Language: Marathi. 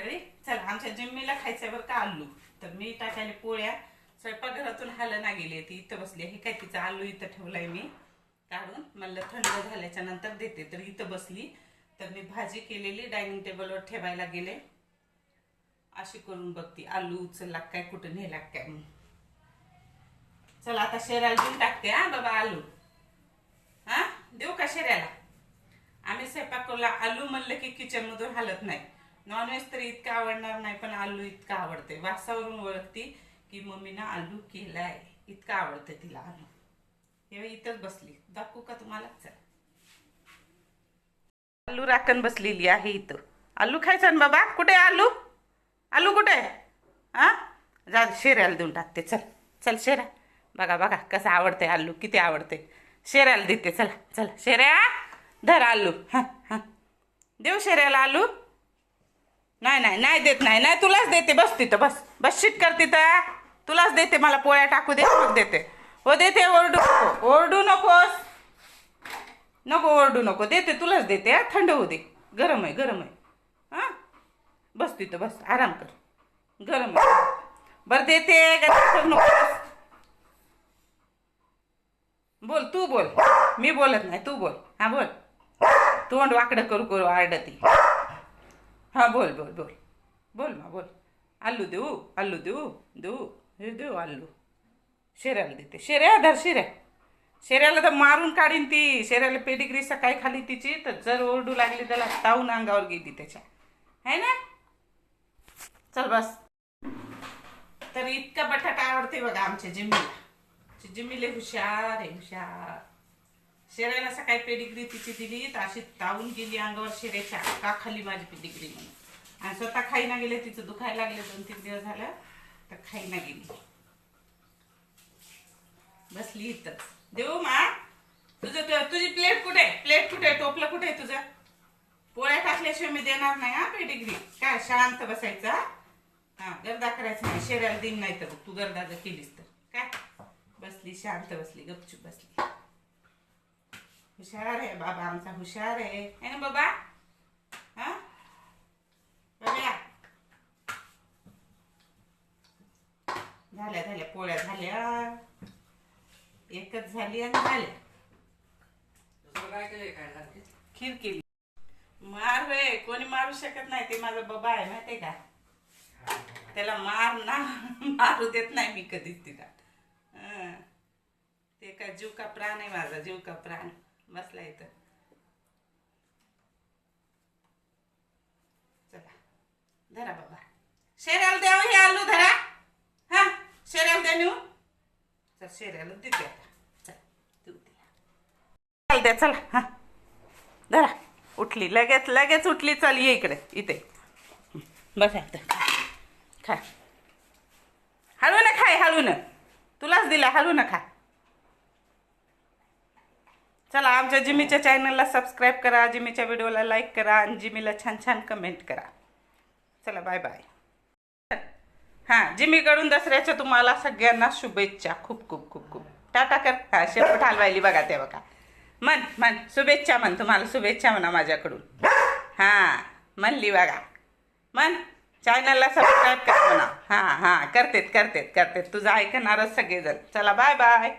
मंडळी चला आमच्या जिम्मीला खायचं बरं का आलू. तर मी टाकायला पोळ्या स्वयंपाकघरातून हालं ना गेली ती इथं बसली हे काय तिचा आलू इथं ठेवलाय मी. काढून म्हणलं थंड झाल्याच्यानंतर देते. तर इथं बसली. तर मी भाजी केलेली डायनिंग टेबलवर ठेवायला गेले. अशी करून बघती आलू उचलला काय कुठं नेला काय? चला आता शेराला देऊन टाकते हा बाबा आलू. हा? देऊ का शेऱ्याला आम्ही स्वयंपाकला आलू म्हणलं की किचन मधून हालत नाही. नॉनव्हेज तर इतकं आवडणार नाही पण आलू इतकं आवडते वासावरून ओळखती की मम्मीनं आलू केलाय. इतकं आवडतं तिला आलू. हे इथंच बसली. दाखवू का तुम्हाला? चला. आलू राखण बसलेली आहे इथं. आलू खायचं ना बाबा? कुठे आलू? आलू कुठे आहे? हा जा शेऱ्याला देऊन टाकते. चल चल शेऱ्या. बघा बघा कसं आवडते आलू किती आवडते शेऱ्याला देते. चला चला. शेऱ्या धर आलू. हां हां. देऊ शेऱ्याला आलू? नाही नाही नाही देत नाही नाही तुलाच देते. बस तिथं बस. बस शीट कर तिथं तुलाच देते मला पोळ्या टाकू दे मग देते. हो देते ओरडू नको. ओरडू नकोस. नको ओरडू नको. देते तुलाच देते हा. थंड होऊ दे. गरम आहे गरम आहे. हां? बस तिथं बस. आराम कर. गरम आहे. बरं देते का दाखवू नकोस. बोल तू बोल. मी बोलत नाही तू बोल. हा बोल. तोंड वाकडं करू करू आरडती. हां बोल बोल बोल. बोल मा बोल. आलू देऊ आलू देऊ देऊ. हे देऊ आलू शेऱ्याला देते. शेऱ्या धर शेऱ्या. शेऱ्याला तर मारून काढीन ती. शेऱ्याला पेडिग्री सकाळी खाली तिची तर जर ओरडू लागली त्याला तावून अंगावर गेली त्याच्या. है ना? चल बस. तर इतका बटाटा आवडते बघा आमच्या जिम्मीला जिम्मीले हुशार आहे हुशार. शेऱ्याला सकाळी पेडिग्री तिची दिली तर अशी तावून गेली अंगावर शेऱ्याच्या का खाली माझी पेडिग्री म्हणून. आणि स्वतः खाईना गेले तिचं दुखायला लागले दोन तीन दिवस झालं तर खाईना गेली. बसली इथं. देऊ मा तुझं तुझी प्लेट कुठे? प्लेट कुठे? टोपलं कुठे तुझं? पोळ्या टाकल्याशिवाय मी देणार नाही हा पेडिग्री काय शांत बसायचा हा? गर्दा करायचं नाही शेऱ्याला दिन नाही तर तू गर्दा जर केलीस तर. काय? बसली शांत बसली गपचूप बसली. हुशार आहे बाबा आमचा हुशार आहे. है ना बाबा? हा? झाल्या झाल्या पोळ्या झाल्या. एकच झाली आणि झाल्या? खीर केली. मार होय कोणी मारू शकत नाही. ते माझा बाबा आहे माहितीये का? त्याला मार ना मारू देत नाही मी कधीच तिला. हं. ते काय जीव का प्राण आहे माझा जीव का प्राण. बसला इथं. चला. धरा बाबा. शेऱ्याला द्यावं हो हे आलू धरा. हा शेऱ्याला द्या नेऊ. चल शेऱ्याला देते आता. चल देऊ द्या चला. हा. धरा. उठली. लगेच लगेच उठली. चल ये इकडे. इथे. बस खा. हळू ना खाय हळू ना. तुलाच दिला हळू ना खा. चला आमच्या जिमीच्या चॅनलला सबस्क्राईब करा जिमीच्या व्हिडिओला लाईक करा आणि जिमीला छान छान कमेंट करा. चला बाय बाय हां जिमीकडून दसऱ्याच्या तुम्हाला सगळ्यांना शुभेच्छा. खूप खूप खूप खूप. टाटा कर. हा शेपट हलवायली बघा ते बघा. मन मन शुभेच्छा म्हण तुम्हाला शुभेच्छा म्हणा माझ्याकडून. हां म्हणली बघा. मन चॅनलला सबस्क्राईब कर म्हणा. हां हां करतेत करतेत करतेत. तुझं ऐकणारच सगळेजण. चला बाय बाय